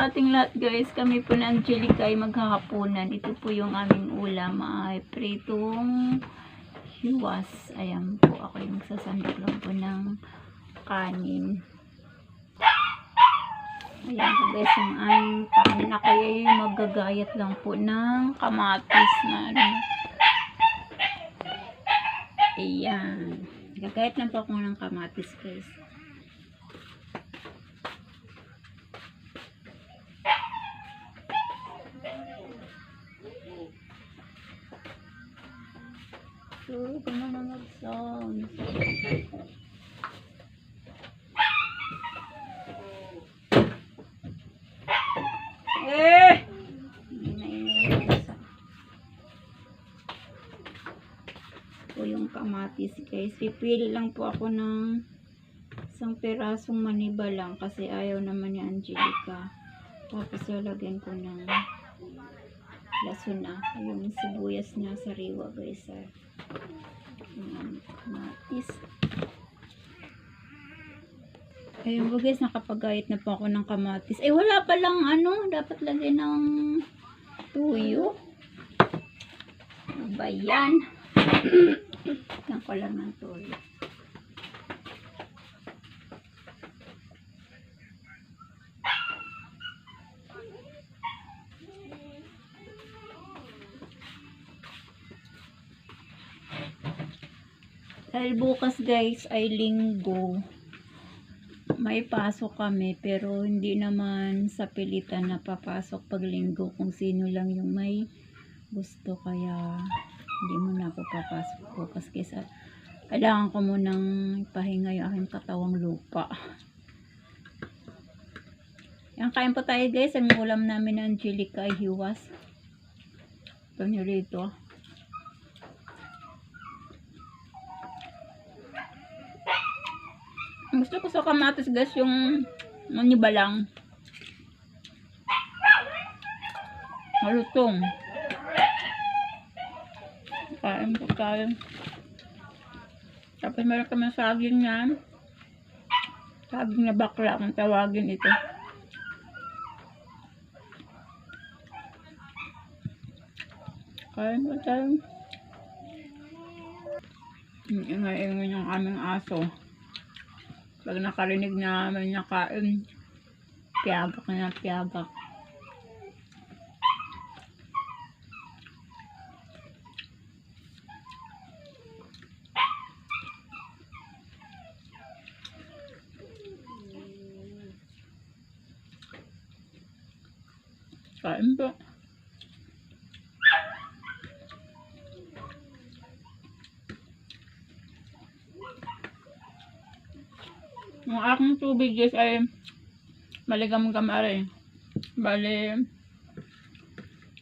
ating lahat guys. Kami po na Angelica ay maghahaponan. Ito po yung aming ulam ay pritong hiwas. Ayan po. Ako yung magsasandak lang po ng kanin. Ayan po guys yung aming kanin. Ako ay magagayat lang po ng kamatis na ano. Ayan. Gagayat lang po ako ng kamatis guys. Sure, ka na na mag-sound. Eh! Ito yung kamatis guys. Pipili lang po ako ng isang perasong maniba lang kasi ayaw naman ni Angelica. Tapos lalagyan ko ng lason na. Yung sibuyas niya sa riwa guys. Ah. Yung kamatis. Ayun po guys, nakapagayat na po ako ng kamatis. Eh wala pa lang ano, dapat lagyan ng tuyo. Ano ba yan? Lagyan ko lang ng tuyo. Dahil bukas guys ay linggo. May pasok kami pero hindi naman sa pilitan na papasok pag linggo kung sino lang yung may gusto kaya hindi mo na ako papasok bukas kesa kailangan ko munang ipahinga yung aking katawang lupa. Yan, kain po tayo guys. Ang ulam namin ng Angelica ay hiwas. Ito nyo rito. Ang Gusto ko sa kamatis guys yung maniba lang. Malutong. Kain po tayo. Tapos meron kami saging yan. Saging na bakla kung tawagin ito. Kain po tayo. Ingay-ingay yung aming aso. Pag nakarinig namin niya kain, piyagak na piyagak. Kain po. Yung aking tubig guys ay maligam-gam are. Bale,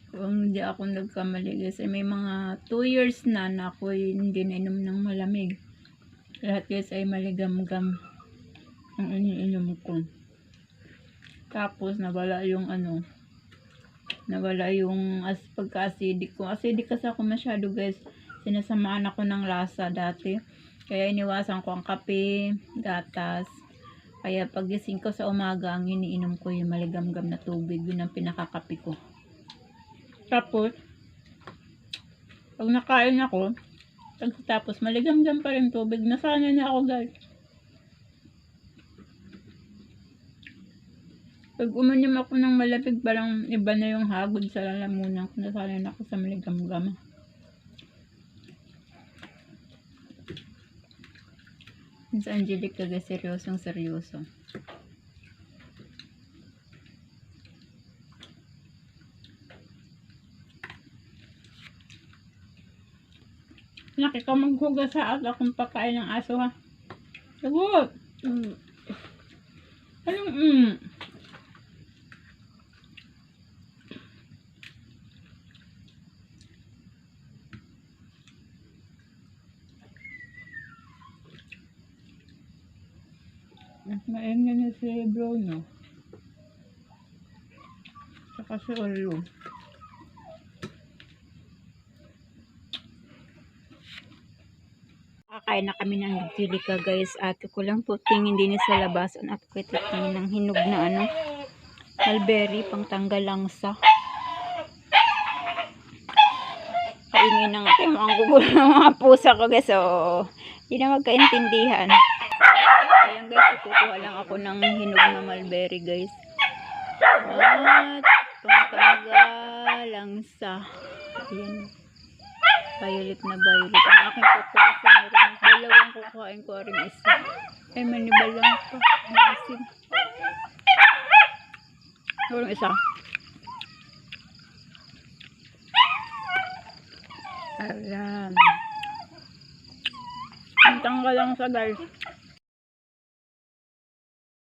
kung hindi ako nagkamali guys, ay may mga 2 years na na ako hindi nainom ng malamig. Lahat guys ay maligam-gam ang iniinom ko. Tapos nawala yung ano, nawala yung as pagka-acidic ko. Acidic kasi ako masyado guys. Sinasamaan ako ng lasa dati. Kaya iniwasan ko ang kape, gatas. Kaya pagising ko sa umaga, ang iniinom ko yung maligamgam na tubig. Yun ang pinakakape ko. Tapos, pag nakain ako, pagkatapos maligamgam pa rin tubig. Nasanay na ako guys. Pag uminom ako ng malamig, parang iba na yung hagod sa lalamunan ko. Nasanay na ako sa maligamgam. Yung Sa Angelic talaga seryosong seryoso. Nak, ikaw maghugas sa at akong pakain ng aso ha. Sagot! Mm. Anong mm? Mas maingay na si Bruno. Saka si Oreo. Kakain na kami ng Angelica guys. At ko lang po tingin din sa labasan at ko tingin ng hinog na ano. mulberry pang tanggal langsa. Kaingin ng ating mga gugulo ng mga pusa ko guys. So, hindi na magkaintindihan. Guys, kukuha lang ako ng hinog na mulberry guys. At pangtanggal langsa. Ayan. Violet na violet. Ang aking kukuha sa meron. Dalawang kukuhain ko rin isa. Ay, manibal lang pa. Masin. Meron isa. Ayan. Ang tanggal lang sa guys.